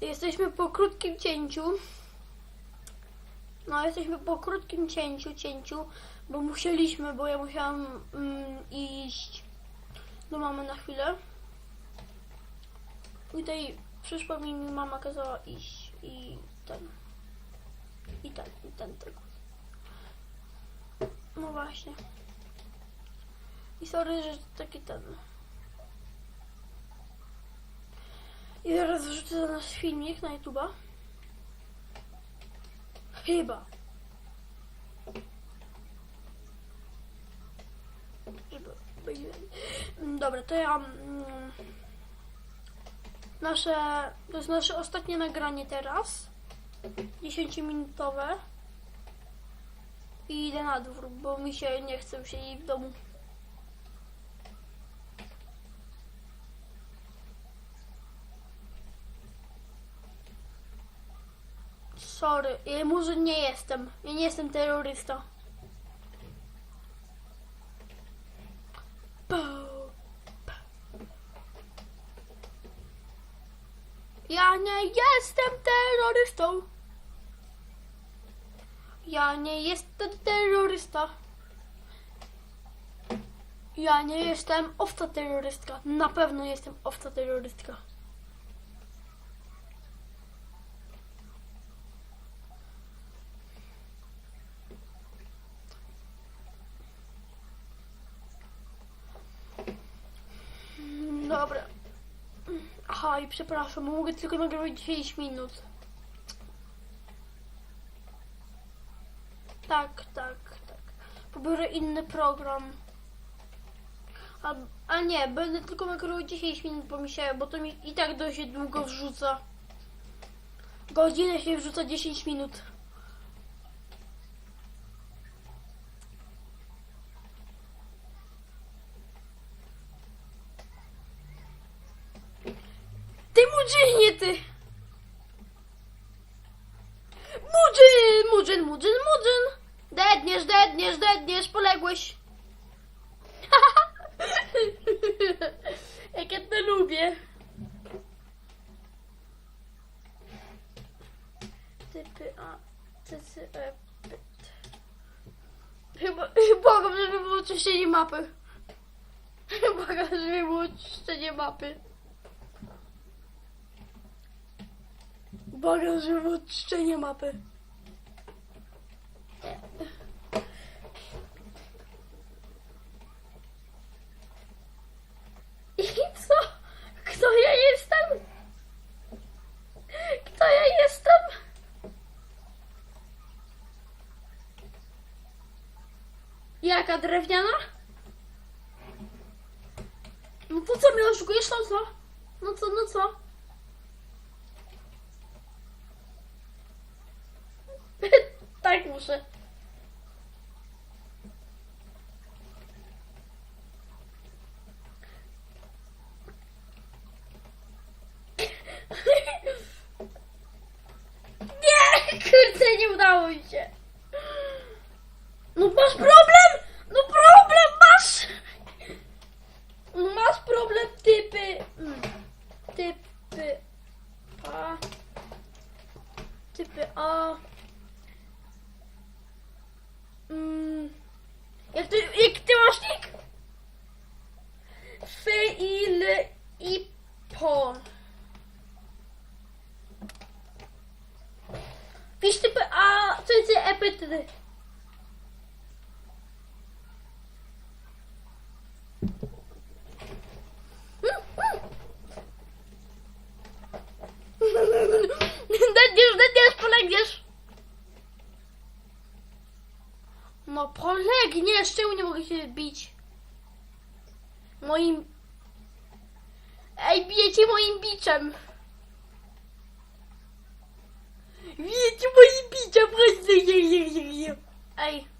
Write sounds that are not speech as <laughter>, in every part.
Jesteśmy po krótkim cięciu. No, jesteśmy po krótkim cięciu, cięciu, bo musieliśmy, bo ja musiałam mm, iść do mamy na chwilę. I tutaj przyszła mi, mama kazała iść i ten. I ten, i ten tylko. No właśnie. I sorry, że taki ten. I zaraz wrzucę za nasz filmik na YouTube'a. Chyba. Mm, Dobra, to ja. mm, Nasze. To jest nasze ostatnie nagranie teraz. 10-minutowe. I idę na dwór, bo mi się nie chce siedzieć w domu. Sorry, ja może nie jestem. Ja nie jestem pa. Ja nie jestem terrorystą. Ja nie jestem terrorysta. Ja nie jestem owca terrorystka. Na pewno jestem owca terrorystka. Mm, Dobra. I przepraszam, mogę tylko nagrywać 10 minut. Tak, tak, tak. Pobiorę inny program. A, a nie, będę tylko nagrywał 10 minut, bo mi się, bo to mi i tak dość długo wrzuca. Godzinę się wrzuca 10 minut. Dedniesz, dedniesz, dedniesz, poległeś. <laughs> Jak ja to lubię. Typy A, cycy, e. Chyba, <laughs> błagam, żeby było czyszczenie <laughs> mapy. Błagam, żeby było czyszczenie mapy. Błagam, żeby było czyszczenie mapy. I co? Kto ja jestem? Kto ja jestem? Jaka drewniana? No to co mnie oszukujesz, no co? No co, no co? <laughs> tak muszę. <laughs> Nie, kurde, nie udało mi się. No masz problem? No problem masz! Masz problem, typy. Mm. Typy A. Typy A. Mm. Jak ty, jak ty masz nick? Fail i po. Pisz typy A, co jest epyty. Dedniesz, dedniesz, polegniesz. No polegniesz, czemu nie mogę się bić? Moim... Ej, bijecie moim biczem. Bijecie moim biczem, właśnie. Ej.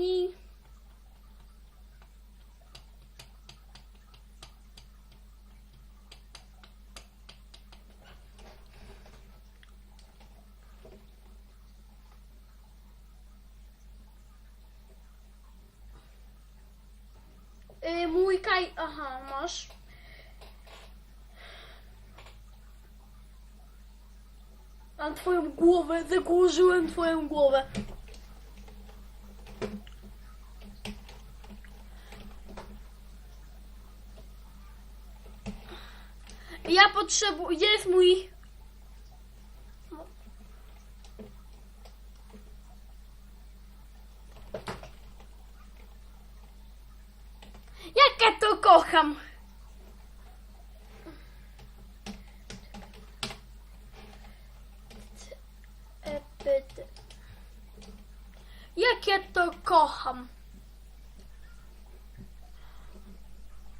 mim. É muito cai. Aham, mas. Onde foi um gova? Da cujo onde foi um gova? Ja potrzebuję. Gdzie jest mój. Jak ja to kocham! Jak ja to kocham!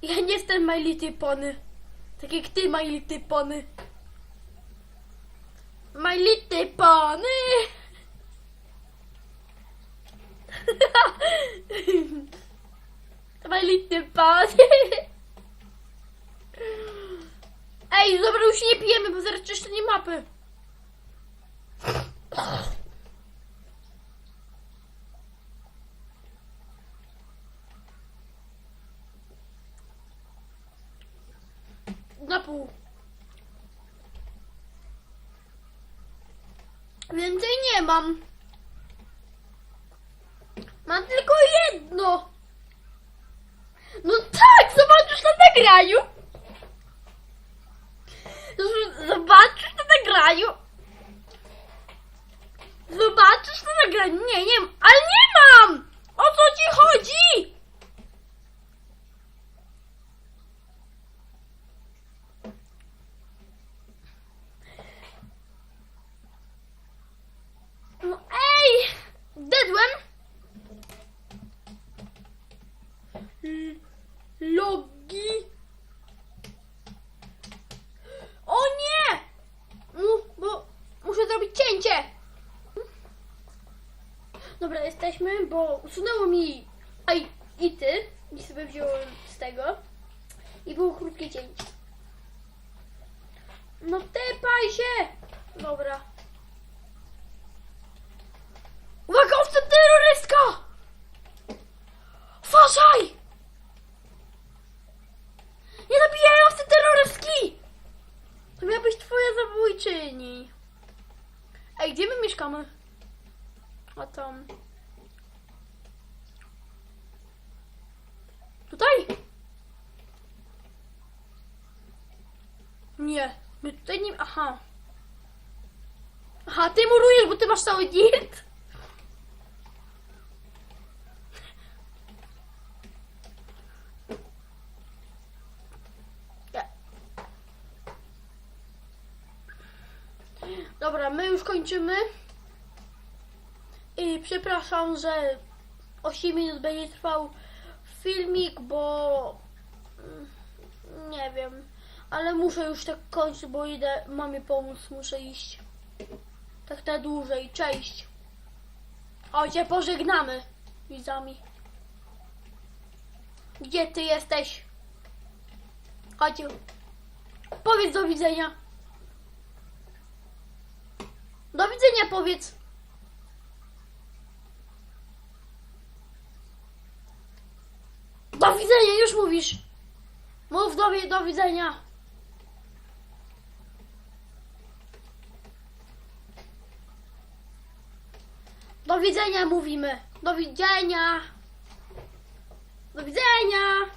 Ja nie jestem My Little Pony. Tak jak ty, My Little Pony. My Little Pony! <laughs> My Little Pony! <laughs> Ej, dobra, już nie pijemy, bo zaraz czyszczenie mapy. Pół. Więcej nie mam. Mam tylko jedno. No tak, zobaczysz na nagraniu. Zobaczysz na nagraniu. Zobaczysz na nagraniu. Nie, nie, ale nie mam. O co ci chodzi? No ej! Dedłem! L- Logi! O nie! No, bo muszę zrobić cięcie! Dobra, jesteśmy, bo usunęło mi aj i ty i sobie wziąłem z tego i było krótkie cięcie. No tepaj się! Dobra. Uwaga, owca terrorystka! Uważaj! Nie zabijaj owcy terrorystki! To miała być twoja zabójczyni. Ej, gdzie my mieszkamy? A tam. Tutaj? Nie, my tutaj nie... Aha. Aha, ty murujesz, bo ty masz cały dirt. Nie. Dobra, my już kończymy. I przepraszam, że 8 minut będzie trwał filmik, bo mm, nie wiem, ale muszę już tak kończyć, bo idę mamie pomóc, muszę iść. Tak na dłużej, cześć. O, cię pożegnamy widzami. Gdzie ty jesteś? Chodź. Powiedz do widzenia. Do widzenia powiedz. Do widzenia, już mówisz. Mów do, do widzenia. Do widzenia mówimy. Do widzenia. Do widzenia.